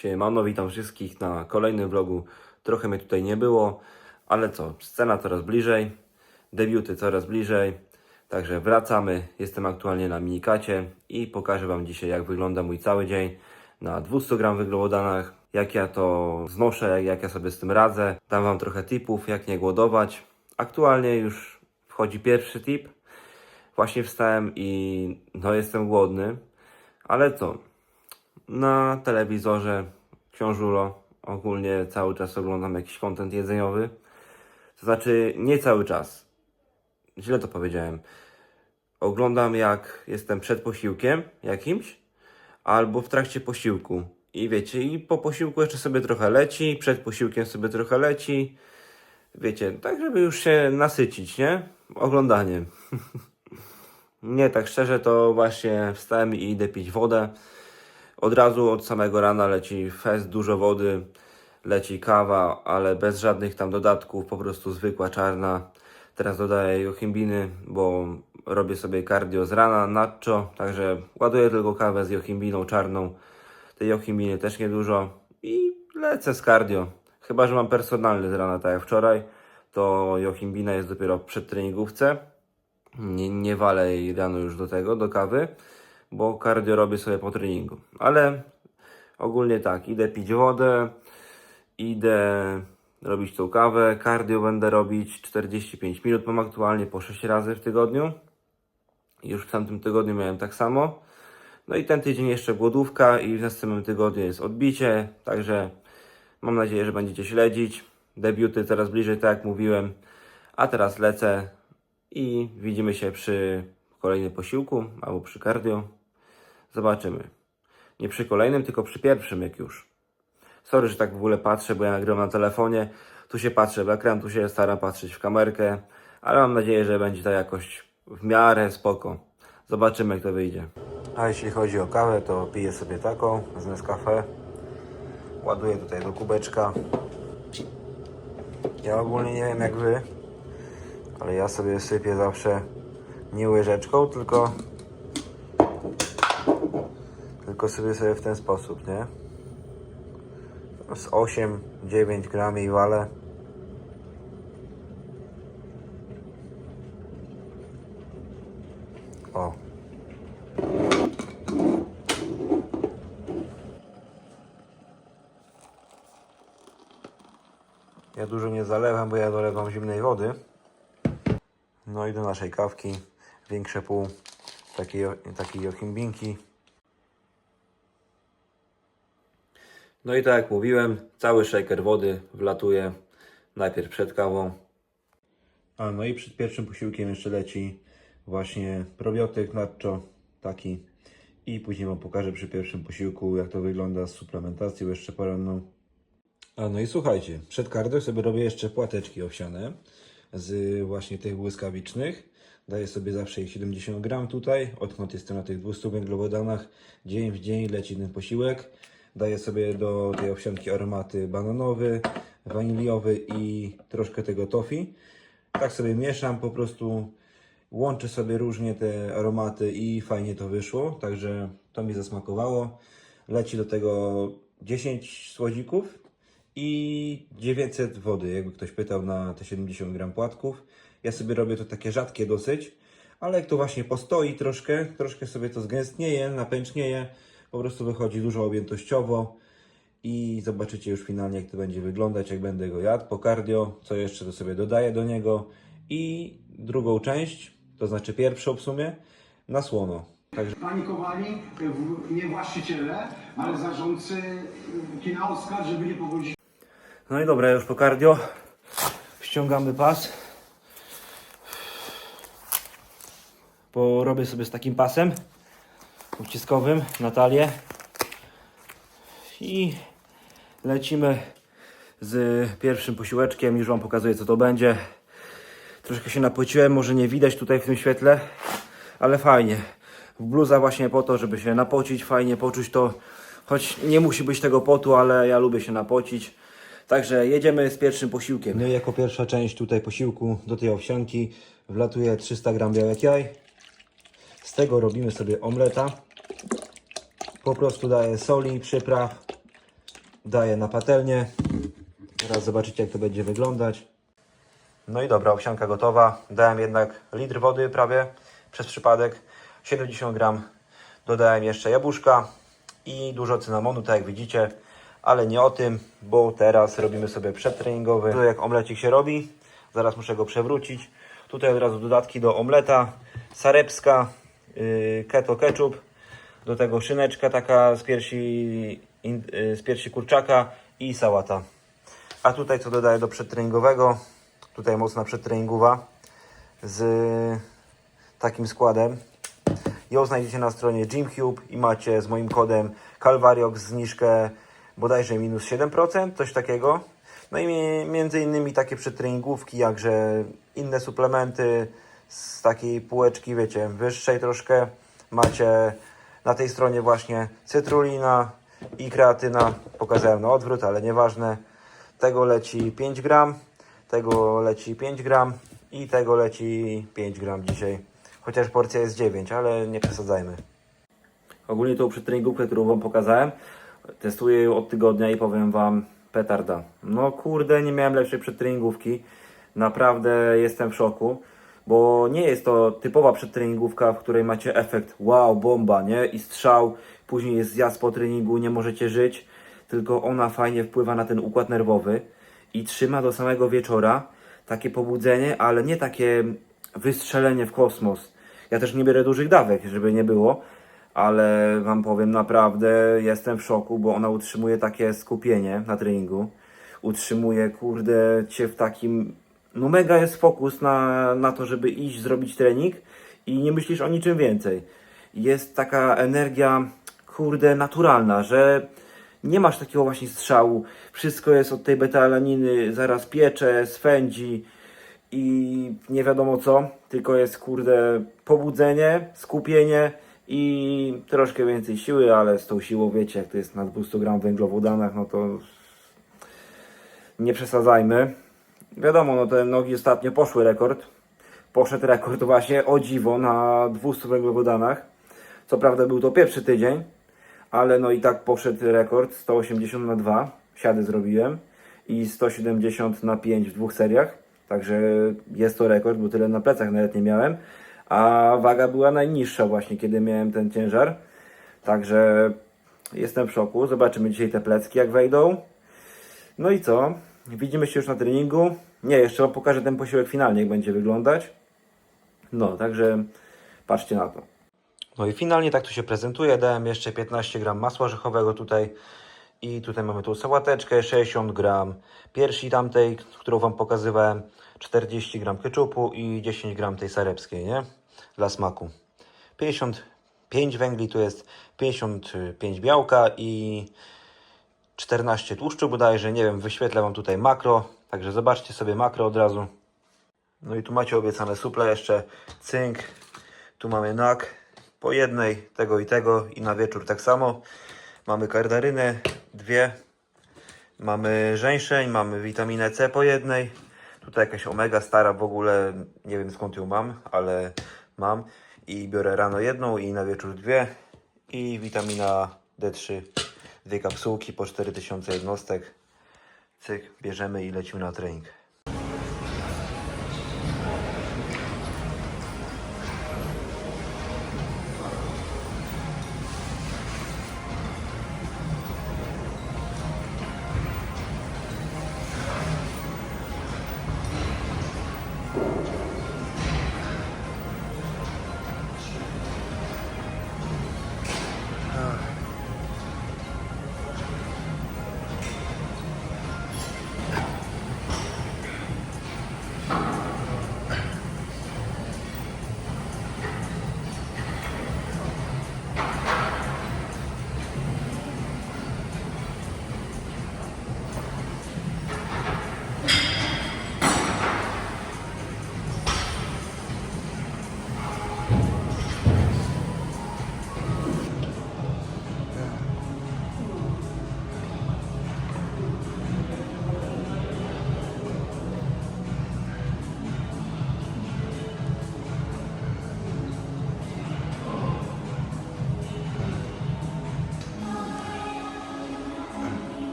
Siemano, witam wszystkich na kolejnym vlogu. Trochę mnie tutaj nie było, ale co, scena coraz bliżej, debiuty coraz bliżej, także wracamy. Jestem aktualnie na minikacie i pokażę Wam dzisiaj jak wygląda mój cały dzień na 200 gram węglowodanach, jak ja to znoszę, jak, ja sobie z tym radzę. Dam Wam trochę tipów, jak nie głodować. Aktualnie już wchodzi pierwszy tip. Właśnie wstałem i no jestem głodny, ale co? Na telewizorze książulo ogólnie cały czas oglądam jakiś kontent jedzeniowy. To znaczy nie cały czas. Źle to powiedziałem. Oglądam jak jestem przed posiłkiem jakimś albo w trakcie posiłku. I wiecie, i po posiłku jeszcze sobie trochę leci, przed posiłkiem sobie trochę leci. Wiecie, tak żeby już się nasycić, nie? Oglądaniem. Nie, tak szczerze to właśnie wstałem i idę pić wodę. Od razu od samego rana leci fest, dużo wody, leci kawa, ale bez żadnych tam dodatków, po prostu zwykła czarna. Teraz dodaję jochimbiny, bo robię sobie cardio z rana, nacho, także ładuję tylko kawę z jochimbiną czarną. Tej jochimbiny też niedużo i lecę z cardio. Chyba, że mam personalny z rana, tak jak wczoraj, to jochimbina jest dopiero w przedtreningówce. Nie, nie walę jej rano już do tego, do kawy, bo cardio robię sobie po treningu. Ale ogólnie tak, idę pić wodę, idę robić tą kawę, cardio będę robić 45 minut, mam aktualnie po 6 razy w tygodniu. Już w tamtym tygodniu miałem tak samo. No i ten tydzień jeszcze głodówka i w następnym tygodniu jest odbicie, także mam nadzieję, że będziecie śledzić. Debiuty coraz bliżej, tak jak mówiłem. A teraz lecę i widzimy się przy kolejnym posiłku albo przy cardio. Zobaczymy. Nie przy kolejnym, tylko przy pierwszym, jak już. Sorry, że tak w ogóle patrzę, bo ja nagrywam na telefonie. Tu się patrzę w ekran, tu się staram patrzeć w kamerkę, ale mam nadzieję, że będzie to jakoś w miarę spoko. Zobaczymy, jak to wyjdzie. A jeśli chodzi o kawę, to piję sobie taką z Nescafe. Ładuję tutaj do kubeczka. Ja ogólnie nie wiem jak wy, ale ja sobie sypię zawsze nie łyżeczką, tylko tylko sobie sobie w ten sposób, nie? Z 8-9 gram i walę. O. Ja dużo nie zalewam, bo ja dolewam zimnej wody. No i do naszej kawki większe pół takiej, takiej jochimbinki. No i tak jak mówiłem, cały shaker wody wlatuje najpierw przed kawą. A no i przed pierwszym posiłkiem jeszcze leci właśnie probiotyk nacho taki. I później Wam pokażę przy pierwszym posiłku jak to wygląda z suplementacją jeszcze poranną. A no i słuchajcie, przed cardio sobie robię jeszcze płateczki owsiane z właśnie tych błyskawicznych. Daję sobie zawsze ich 70 gram tutaj, odkąd jestem na tych 200 węglowodanach. Dzień w dzień leci ten posiłek. Daję sobie do tej owsianki aromaty bananowy, waniliowy i troszkę tego tofi. Tak sobie mieszam, po prostu łączę sobie różnie te aromaty i fajnie to wyszło, także to mi zasmakowało. Leci do tego 10 słodzików i 900 wody, jakby ktoś pytał na te 70 gram płatków. Ja sobie robię to takie rzadkie dosyć, ale jak to właśnie postoi troszkę, troszkę sobie to zgęstnieje, napęcznieje, po prostu wychodzi dużo objętościowo i zobaczycie już finalnie jak to będzie wyglądać, jak będę go jadł po cardio, co jeszcze to sobie dodaję do niego i drugą część, to znaczy pierwszą w sumie, na słono. Także panikowali nie właściciele, ale zarządcy kina Oskar, żeby nie pogodzić No i dobra, już po cardio. Ściągamy pas. Porobię sobie z takim pasem uciskowym na talię. I lecimy z pierwszym posiłeczkiem. Już Wam pokazuję co to będzie. Troszkę się napociłem, może nie widać tutaj w tym świetle, ale fajnie. Bluza właśnie po to, żeby się napocić, fajnie poczuć to. Choć nie musi być tego potu, ale ja lubię się napocić. Także jedziemy z pierwszym posiłkiem. No i jako pierwsza część tutaj posiłku do tej owsianki wlatuje 300 gram białek jaj. Z tego robimy sobie omleta. Po prostu daję soli, przypraw, daję na patelnię. Teraz zobaczycie jak to będzie wyglądać. No i dobra, owsianka gotowa. Dałem jednak litr wody prawie przez przypadek. 70 gram. Dodałem jeszcze jabłuszka i dużo cynamonu, tak jak widzicie. Ale nie o tym, bo teraz robimy sobie przedtreningowy. To jak omlecik się robi. Zaraz muszę go przewrócić. Tutaj od razu dodatki do omleta. Sarepska, yy, keto ketchup. Do tego szyneczka taka z piersi, yy, z piersi kurczaka i sałata. A tutaj co dodaję do przedtreningowego? Tutaj mocna przedtreningowa z takim składem. Ją znajdziecie na stronie GymCube i macie z moim kodem Calvariox zniżkę bodajże minus 7%, coś takiego. No i mi- między innymi takie przedtreningówki, jakże inne suplementy z takiej półeczki, wiecie, wyższej troszkę. Macie na tej stronie właśnie cytrulina i kreatyna. Pokazałem na odwrót, ale nieważne. Tego leci 5 gram, tego leci 5 gram i tego leci 5 gram dzisiaj. Chociaż porcja jest 9, ale nie przesadzajmy. Ogólnie tą przedtreningówkę, którą Wam pokazałem, testuję ją od tygodnia i powiem Wam petarda. No kurde, nie miałem lepszej przedtreningówki. Naprawdę jestem w szoku, bo nie jest to typowa przedtreningówka, w której macie efekt wow, bomba, nie? I strzał, później jest zjazd po treningu, nie możecie żyć, tylko ona fajnie wpływa na ten układ nerwowy i trzyma do samego wieczora takie pobudzenie, ale nie takie wystrzelenie w kosmos. Ja też nie biorę dużych dawek, żeby nie było, ale Wam powiem, naprawdę jestem w szoku, bo ona utrzymuje takie skupienie na treningu. Utrzymuje, kurde, Cię w takim... No mega jest fokus na, na to, żeby iść, zrobić trening i nie myślisz o niczym więcej. Jest taka energia, kurde, naturalna, że nie masz takiego właśnie strzału. Wszystko jest od tej beta-alaniny, zaraz piecze, swędzi i nie wiadomo co, tylko jest kurde pobudzenie, skupienie i troszkę więcej siły, ale z tą siłą wiecie, jak to jest na 200 gram węglowodanach, no to nie przesadzajmy. Wiadomo, no te nogi ostatnio poszły rekord. Poszedł rekord właśnie o dziwo na 200 węglowodanach. Co prawda był to pierwszy tydzień, ale no i tak poszedł rekord 180 na 2. Siady zrobiłem i 170 na 5 w dwóch seriach. Także jest to rekord, bo tyle na plecach nawet nie miałem. A waga była najniższa właśnie, kiedy miałem ten ciężar. Także jestem w szoku. Zobaczymy dzisiaj te plecki, jak wejdą. No i co? Widzimy się już na treningu. Nie, jeszcze wam pokażę ten posiłek finalnie, jak będzie wyglądać. No, także patrzcie na to. No i finalnie tak to się prezentuje. Dałem jeszcze 15 gram masła orzechowego tutaj. I tutaj mamy tą sałateczkę, 60 gram piersi tamtej, którą Wam pokazywałem, 40 gram keczupu i 10 gram tej sarepskiej, nie? Dla smaku. 55 węgli tu jest, 55 białka i 14 tłuszczu bodajże, nie wiem, wyświetlę Wam tutaj makro, także zobaczcie sobie makro od razu. No i tu macie obiecane suple jeszcze, cynk, tu mamy nak, po jednej, tego i tego i na wieczór tak samo. Mamy kardarynę, dwie, mamy żeńszeń, mamy witaminę C po jednej. Tutaj jakaś omega stara w ogóle, nie wiem skąd ją mam, ale mam. I biorę rano jedną i na wieczór dwie. I witamina D3, dwie kapsułki po 4000 jednostek. Cyk, bierzemy i lecimy na trening.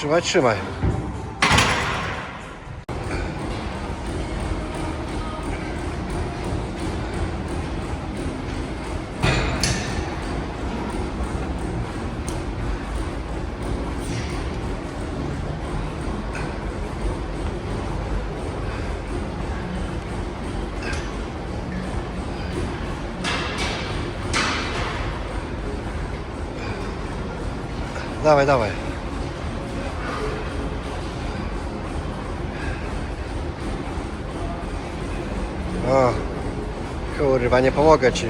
Trzymaj, trzymaj. Dawaj, dawaj. O, kurwa, nie pomogę ci.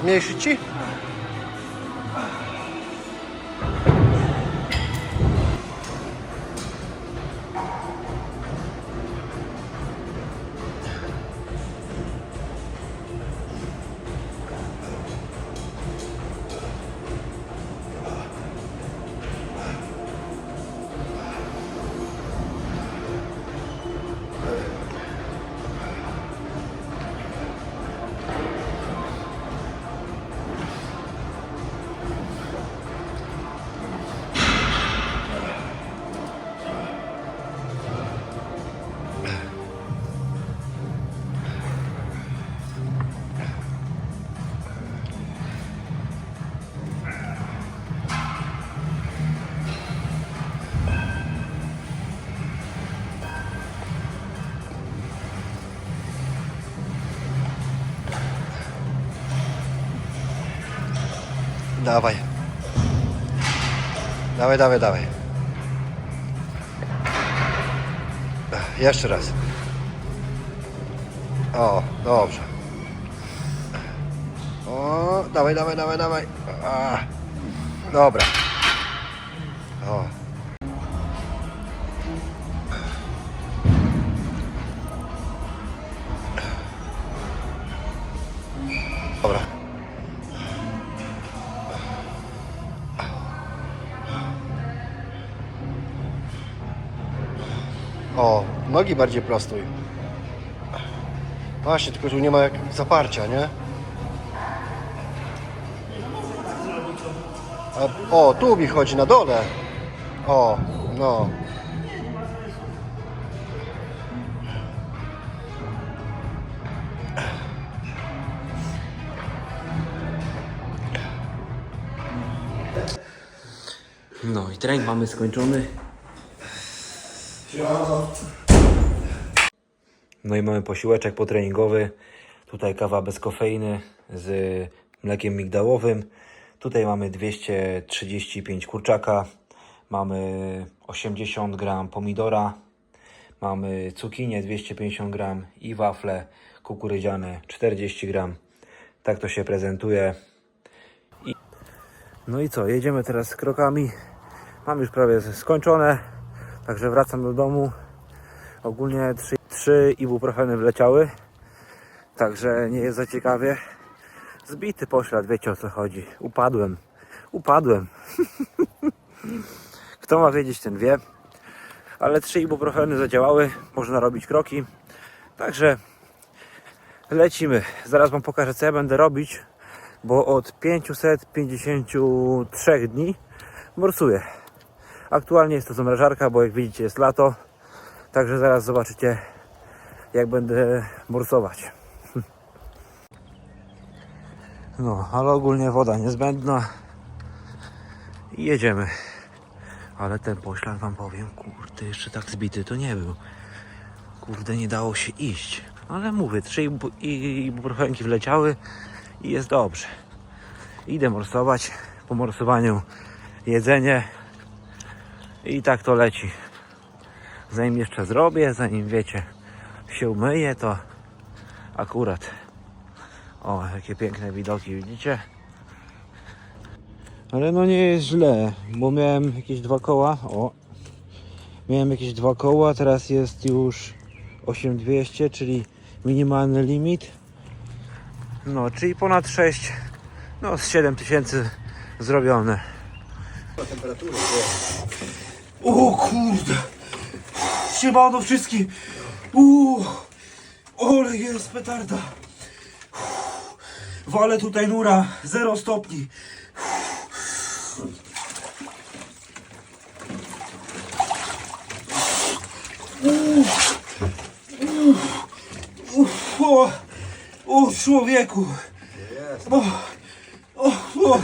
зміщичі. Dawaj. Dawaj, dawaj, dawaj. Jeszcze raz. O, dobrze. O, dawaj, dawaj, dawaj, dawaj. A, dobra. Nogi bardziej prostuj. Właśnie, tylko tu nie ma jak zaparcia, nie? A, o, tu mi chodzi na dole. O, no. No i trening mamy skończony. No i mamy posiłeczek potreningowy. Tutaj kawa bez kofeiny z mlekiem migdałowym. Tutaj mamy 235 kurczaka. Mamy 80 gram pomidora. Mamy cukinię 250 gram i wafle kukurydziane 40 gram. Tak to się prezentuje. No i co, jedziemy teraz z krokami. Mam już prawie skończone, także wracam do domu. Ogólnie trzy, trzy ibuprofeny wleciały, także nie jest za ciekawie. Zbity poślad, wiecie o co chodzi. Upadłem, upadłem. Kto ma wiedzieć, ten wie. Ale trzy ibuprofeny zadziałały, można robić kroki. Także lecimy. Zaraz Wam pokażę, co ja będę robić, bo od 553 dni morsuję. Aktualnie jest to zamrażarka, bo jak widzicie jest lato, także zaraz zobaczycie jak będę morsować. No, ale ogólnie woda niezbędna i jedziemy. Ale ten poślad wam powiem, kurde, jeszcze tak zbity to nie był. Kurde, nie dało się iść. Ale mówię, trzy i- wleciały i jest dobrze. Idę morsować. Po morsowaniu jedzenie i tak to leci. Zanim jeszcze zrobię, zanim wiecie, się umyję, to akurat. O, jakie piękne widoki, widzicie? Ale no nie jest źle, bo miałem jakieś dwa koła. O, miałem jakieś dwa koła, teraz jest już 8200, czyli minimalny limit. No, czyli ponad 6, no z 7000 zrobione. O kurde! Siemano wszystkim! Uuu! Ole jest petarda! Wale tutaj nura, 0 stopni. Uff, o, o człowieku! O, o, o,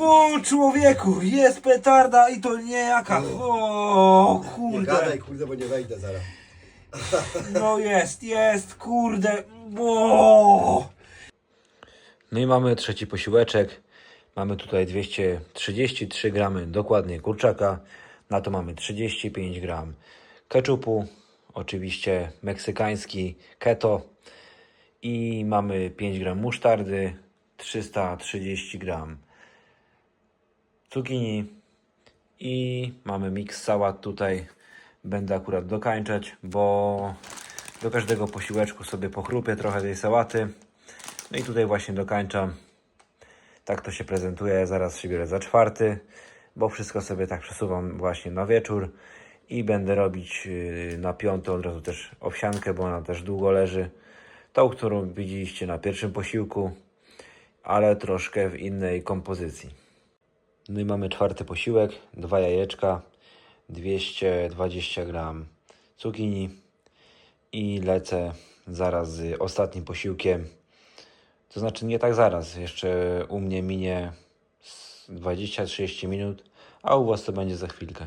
o człowieku! Jest petarda i to nie jaka! O Nie kurde! kurde, bo nie wejdę zaraz. No jest, jest, kurde. O! No i mamy trzeci posiłeczek. Mamy tutaj 233 gramy dokładnie kurczaka. Na to mamy 35 gram keczupu. Oczywiście meksykański keto. I mamy 5 gram musztardy, 330 gram cukinii i mamy miks sałat tutaj. Będę akurat dokańczać, bo do każdego posiłeczku sobie pochrupię trochę tej sałaty. No i tutaj właśnie dokańczam. Tak to się prezentuje. Zaraz się biorę za czwarty, bo wszystko sobie tak przesuwam właśnie na wieczór. I będę robić yy, na piąty od razu też owsiankę, bo ona też długo leży. Tą, którą widzieliście na pierwszym posiłku, ale troszkę w innej kompozycji. No i mamy czwarty posiłek, dwa jajeczka, 220 gram cukinii i lecę zaraz z ostatnim posiłkiem. To znaczy nie tak zaraz, jeszcze u mnie minie z 20-30 minut, a u Was to będzie za chwilkę.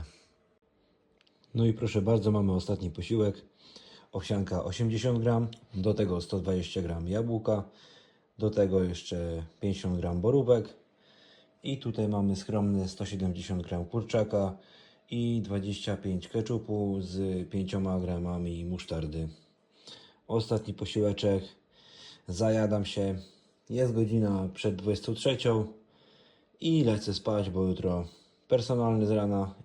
No i proszę bardzo, mamy ostatni posiłek. Owsianka 80 gram, do tego 120 gram jabłka, do tego jeszcze 50 gram borówek, i tutaj mamy skromne 170 gram kurczaka i 25 keczupu z 5 gramami musztardy. Ostatni posiłeczek. Zajadam się. Jest godzina przed 23 i lecę spać, bo jutro personalny z rana